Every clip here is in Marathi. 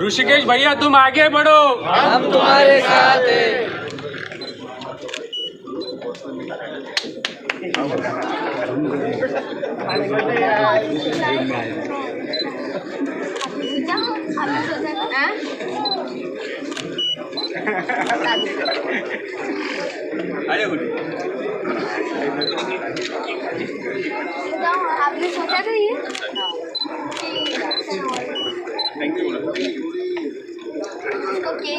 ऋषिकेश भैया तुम आगे बढ़ो। हम तुम्हारे साथ हैं। আপনি সোজা দিয়ে thank you okay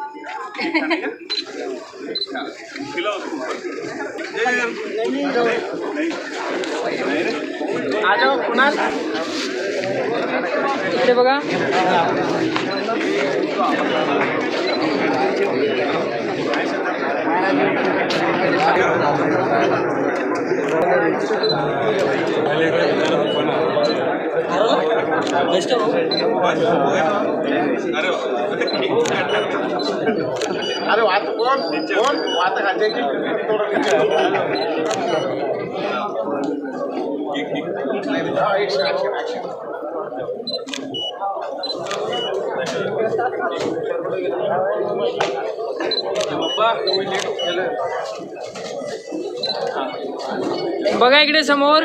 okay. you बोला. इसको केक बहुत ज़्यादा पसंद आ गया है ना खिलाओ उसको. ये, ये, नहीं. नहीं रे. इकडे बघा अरे वात कोण? कोण? वात खाते की बघा इकडे समोर.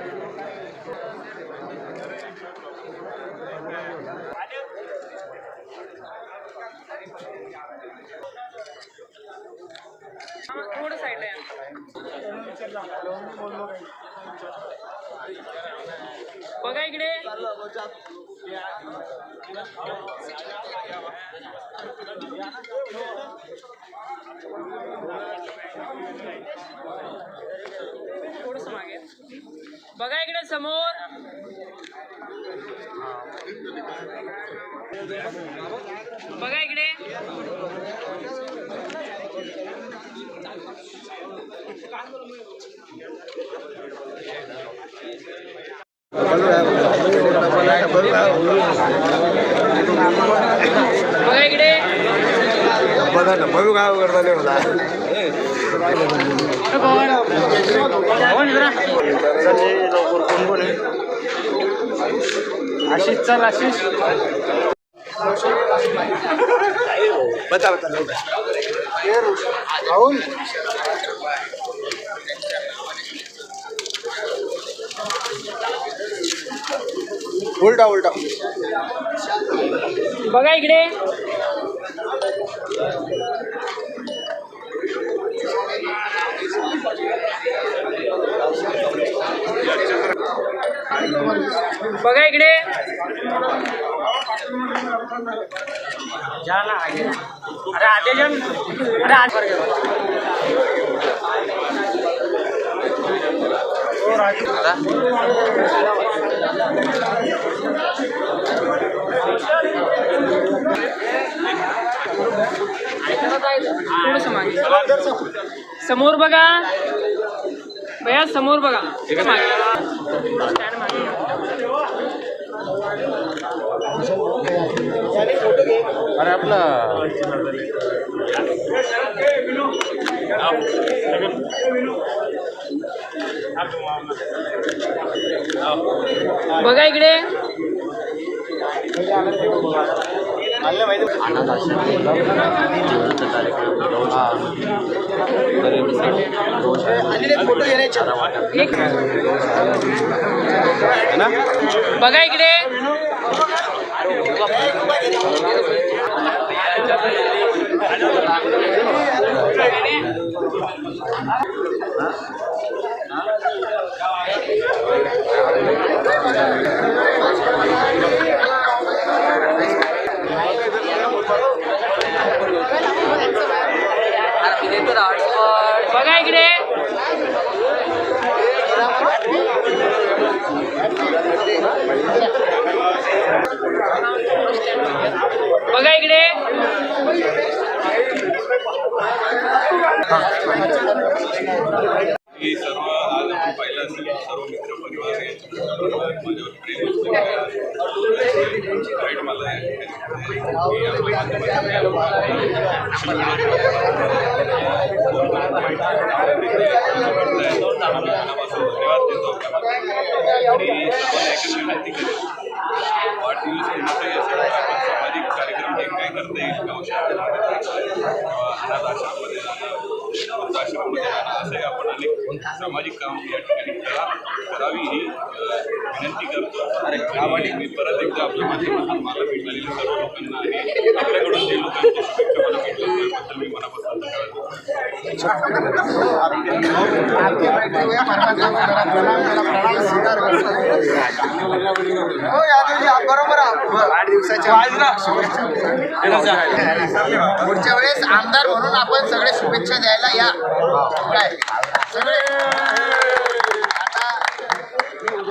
बघा इकडे. थोडस मागे. बघा इकडे समोर बघा इकडे बघा ना बघू काय करता नाही मला लवकर कोण कोण आशिष चल आशिष बता बता. राहुल उलटा उलटा. बघा इकडे. बघा इकडे. जा ना आगे. अरे आधे जण अरे आज हो, बरं समोर बघा. भैया समोर बघा. मागे मागे. अरे आपला. बघा इकडे. एक. बघा इकडे. बघा इकडे बघा इकडे ही सर्व आज आपण पाहिलं असेल सर्व मित्र परिवार यांच्याबरोबर माझ्यावर प्रेम असतं वाईट मला आहे की आपण मनापासून धन्यवाद देतो आणि सर्वांना एक विनंती करेन वाढदिवस कोणताही असेल तर आपण सामाजिक कार्यक्रम एक काय करता येईल किंवा अनाथ आश्रममध्ये जाणं वृद्धाश्रममध्ये आपण अनेक सामाजिक काम या ठिकाणी करा करावी ही विनंती करतो. आणि मी परत एकदा आपल्या माध्यमातून मला भेटलेल्या सर्व लोकांना आपल्याकडून जे लोकांची शुभेच्छा मला भेटल्या त्याबद्दल मी पुढच्या वेळेस आमदार म्हणून आपण सगळे शुभेच्छा द्यायला या. काय? सगळे.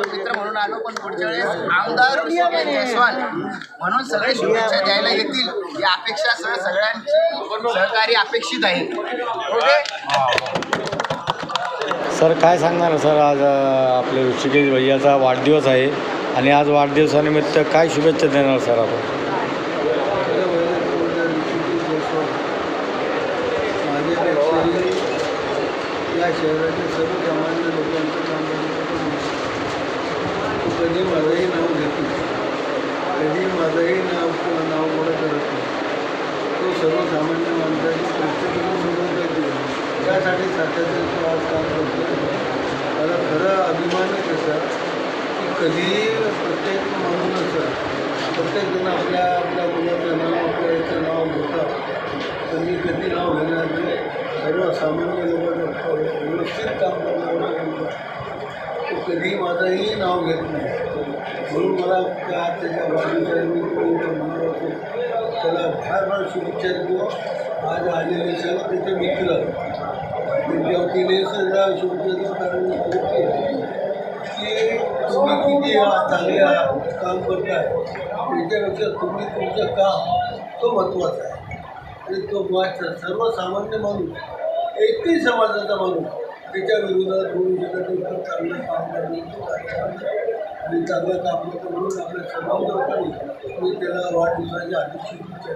मित्र म्हणून आलो पण पुढच्या वेळेस आमदार जयस्वाल म्हणून सगळे शुभेच्छा द्यायला येतील. ही अपेक्षा सह सगळ्यांची सहकारी अपेक्षित आहे. सर काय सांगणार सर आज आपले ऋषिकेश भैयाचा वाढदिवस आहे आणि आज वाढदिवसानिमित्त काय शुभेच्छा देणार सर आपण? माझ्यापेक्षाही या शहरातील सर्वसामान्य लोकांचं काम तो कधी माझंही नाव घेत नाही कधी माझंही नाव नाव मोठं करत नाही तो सर्वसामान्य माणसाची प्रत्येकाने त्यासाठी सातत्याने आज काम करतो मला खरं अभिमान आहे की कधीही प्रत्येक माणूस प्रत्येक जण आपल्या आपल्या मुलाचं नाव आपल्या याचं नाव घेतात. तर मी कधी नाव घेणार नाही. सर्वसामान्य लोकांचं व्यवस्थित काम करणार कधी कधीही माझंही नाव घेत नाही. म्हणून मला त्या त्याच्या वाढदिवसानिमित्त मनापासून त्याला फार फार शुभेच्छा देतो. आज आलेले सर्व त्याचे मित्र त्यांच्या वतीने सगळ्या शुभेच्छा की तुम्ही किती चांगले काम करताय त्याच्यापेक्षा तुम्ही तुमचं काम तो महत्त्वाचा आहे. आणि तो महत्त्वाचा सर्वसामान्य माणूस एकही समाजाचा माणूस त्याच्या विरोधात बोलू शकत नाही चांगलं काम करण्याची आणि चांगलं काम करतो म्हणून आपल्या सर्वांना मी त्याला वाढदिवसाच्या आधी शुभेच्छा